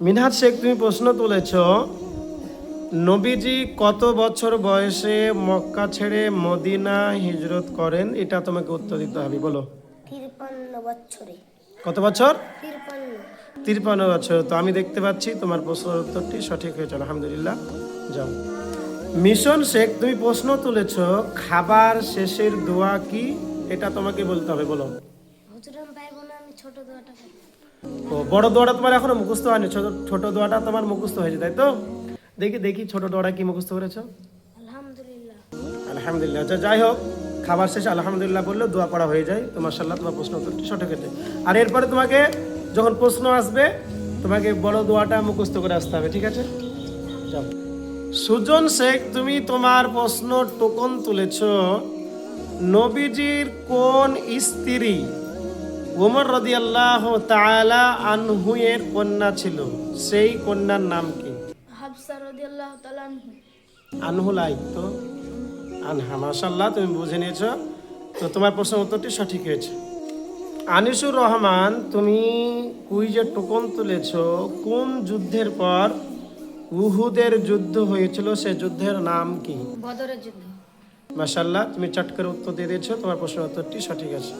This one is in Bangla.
মিনহাজ শেখ তুমি প্রশ্ন তুলেছ নবীজি কত বছর বয়সে মক্কা ছেড়ে মদিনা হিজরত করেন? এটা তোমাকে উত্তর দিতে হবে বলো। বছরে। কত বছর? তিরপান্ন। তিরপান্ন বছর। তো আমি দেখতে পাচ্ছি তোমার প্রশ্নের উত্তরটি সঠিক হয়েছে আলহামদুলিল্লাহ। যাও। মিশন শেখ তুমি প্রশ্ন তুলেছ খাবার শেষের দোয়া কি? এটা তোমাকে বলতে হবে বলো। ছোট দোয়াটা ও বড় দোয়াটা তোমার এখনও মুখস্থ হয়নি ছোট ছোট দোয়াটা তোমার মুখস্থ হয়েছে তাই তো? দেখি দেখি ছোট দোয়াটা কি মুখস্থ করেছ? আলহামদুলিল্লাহ। আলহামদুলিল্লাহ আচ্ছা যাই হোক খাবার শেষে আলহামদুলিল্লাহ বললে দোয়া পড়া হয়ে যায়। তো মার্শাল্লাহ তোমার প্রশ্ন উত্তরটি সঠিক হয়েছে আর এরপরে তোমাকে যখন প্রশ্ন আসবে তোমাকে বড় দোয়াটা মুখস্থ করে আসতে হবে ঠিক আছে? যাও। সুজন শেখ তুমি তোমার প্রশ্ন টোকন তুলেছ নবীজির কোন স্ত্রী ওমর রদিয়াল্লাহ তাআলা আনহুয়ের কন্যা ছিল। সেই কন্যার নাম কি? হাফসা রাদিয়াল্লাহু তাআলা আনহু। আনহুল আই তো? আনহা মাশাল্লাহ তুমি বুঝে নিয়েছো। তো তোমার প্রশ্ন উত্তরটি সঠিক হয়েছে। আনিসুর রহমান তুমি কুইজের টোকন তুলেছ কোন যুদ্ধের পর উহুদের যুদ্ধ হয়েছিল? সে যুদ্ধের নাম কি? বদরের যুদ্ধ। মাশাল্লাহ তুমি চট করে উত্তর দিয়ে দিয়েছ তোমার প্রশ্ন উত্তরটি সঠিক আছে।